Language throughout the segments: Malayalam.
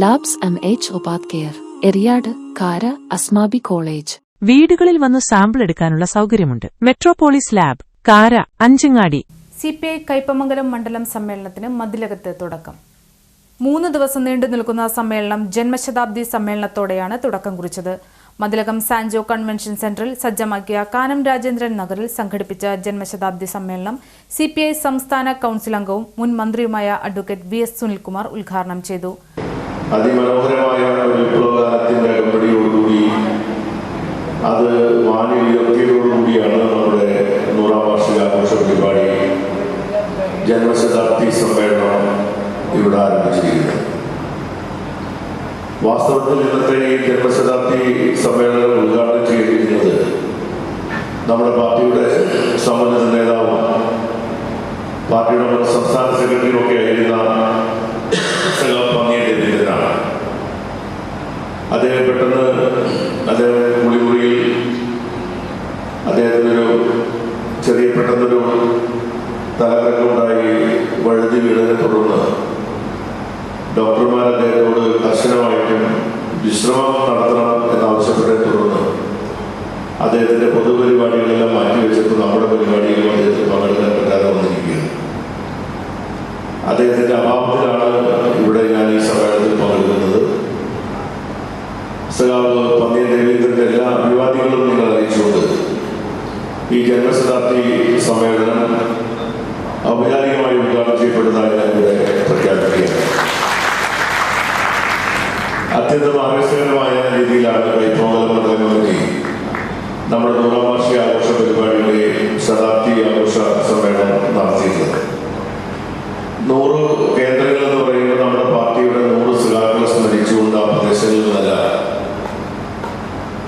ലാബ്സ് എം എച്ച് ഒപാത് കെയർ എറിയാട് കാര അസ്മാബി കോളേജ് വീടുകളിൽ വന്ന് സാമ്പിൾ എടുക്കാനുള്ള സൗകര്യമുണ്ട്. Metropolis lab Kara Anchangadi. C P I Kaipamangalam മണ്ഡലം സമ്മേളനത്തിന് മതിലകത്ത് തുടക്കം. മൂന്ന് ദിവസം നീണ്ടു നിൽക്കുന്ന സമ്മേളനം ജന്മശതാബ്ദി സമ്മേളനത്തോടെയാണ് തുടക്കം കുറിച്ചത്. മതിലകം സാൻജോ കൺവെൻഷൻ സെന്ററിൽ സജ്ജമാക്കിയ കാനം രാജേന്ദ്രൻ നഗറിൽ സംഘടിപ്പിച്ച ജന്മശതാബ്ദി സമ്മേളനം സി സംസ്ഥാന കൌൺസിൽ അംഗവും മുൻ മന്ത്രിയുമായ അഡ്വക്കേറ്റ് വി എസ് സുനിൽകുമാർ ഉദ്ഘാടനം ചെയ്തു. അതിമനോഹരമായ ഒരു വിപ്ലവകാലത്തിന്റെ അകമ്പടിയോടുകൂടി അത് വാനി ഉയർത്തിയതോടുകൂടിയാണ് നമ്മുടെ നൂറാം വാർഷികാഘോഷ പരിപാടി ജന്മശതാബ്ദി സമ്മേളനം ഇവിടെ ആരംഭിച്ചിരിക്കുന്നത്. വാസ്തവത്തിൽ ഇന്നത്തെ ഈ ജന്മശതാബ്ദി സമ്മേളനം ഉദ്ഘാടനം ചെയ്തിരിക്കുന്നത് നമ്മുടെ പാർട്ടിയുടെ സമ്മന്നത നേതാവും പാർട്ടിയുടെ സംസ്ഥാന സെക്രട്ടറിയും ഒക്കെ ആയിരുന്ന വിശ്രമം നടത്തണം എന്നാവശ്യപ്പെട്ടതിനെ തുടർന്ന്. അദ്ദേഹത്തിന്റെ പൊതുപരിപാടികളെല്ലാം മാറ്റിവെച്ചിട്ട് നമ്മുടെ പരിപാടിയിലും അദ്ദേഹത്തിന് പങ്കെടുക്കാൻ പറ്റാതെ വന്നിരിക്കുകയാണ്. അദ്ദേഹത്തിന്റെ അഭാവത്തിലാണ് ഇവിടെ ഞാൻ ഈ സമ്മേളനത്തിൽ പങ്കെടുക്കുന്നത്. സഖാവ് പന്നിയൻ രവീന്ദ്രന്റെ എല്ലാ അഭിവാദികളും നിങ്ങൾ അറിയിച്ചുകൊണ്ട് ഈ ജന്മശതാബ്ദി സമ്മേളനം ഔപചാരികമായി ഉദ്ഘാടനം ചെയ്യപ്പെടുന്നതായി ഞാൻ ഇവിടെ പ്രഖ്യാപിക്കുകയാണ് അത്യന്തം ആവേശകരമായ രീതിയിലാണ് കൈപ്പോങ്ങൽ മണ്ഡലം നമ്മുടെ നൂറാം വാർഷിക ആഘോഷ പരിപാടിയുടെ ശതാബ്ദി ആഘോഷ സമ്മേളനം നടത്തിയിരുന്നത് നൂറ് കേന്ദ്രങ്ങൾ എന്ന് പറയുമ്പോൾ നമ്മുടെ പാർട്ടിയുടെ നൂറ് സുഖാക്കളെ സ്മരിച്ചുകൊണ്ട് ആ പ്രദേശങ്ങളിൽ നിന്നല്ല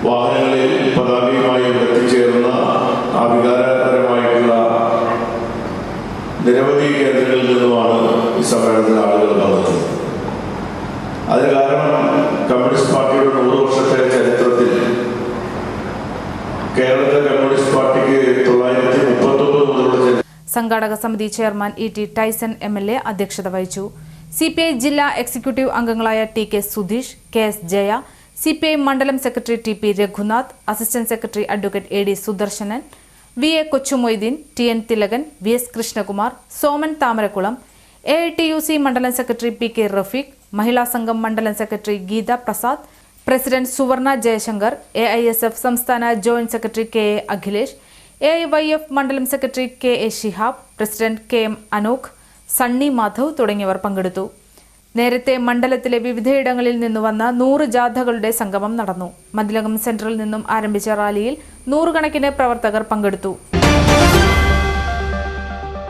വാഹനങ്ങളിൽ പതാകയുമായി എത്തിച്ചേർന്ന ആ വികാരപരമായിട്ടുള്ള നിരവധി കേന്ദ്രങ്ങളിൽ നിന്നുമാണ് ഈ സമ്മേളനത്തിൽ ആളുകൾ വന്നത് അതിന് കാരണം സംഘാടക സമിതി chairman E T Tyson M L A അധ്യക്ഷത വഹിച്ചു. സി പി ഐ ജില്ലാ എക്സിക്യൂട്ടീവ് അംഗങ്ങളായ T K Sudheesh K S Jaya C P I മണ്ഡലം secretary T P Raghunath assistant secretary advocate A D Sudarsanan V A Kochumoideen T N Thilakan V S Krishnakumar Soman Thamarakkulam A I T U C മണ്ഡലം സെക്രട്ടറി പി കെ റഫീഖ് മഹിളാ സംഘം മണ്ഡലം secretary Geetha Prasad president Suvarna Jayashankar A I S F സംസ്ഥാന joint secretary K A Akhilesh A Y F മണ്ഡലം secretary K A Shihab president K M Anookh Sunny Madhav തുടങ്ങിയവർ പങ്കെടുത്തു. നേരത്തെ മണ്ഡലത്തിലെ വിവിധയിടങ്ങളിൽ നിന്ന് വന്ന നൂറ് ജാഥകളുടെ സംഗമം നടന്നു. മതിലകം സെന്ററിൽ നിന്നും ആരംഭിച്ച റാലിയിൽ നൂറുകണക്കിന് പ്രവർത്തകർ പങ്കെടുത്തു.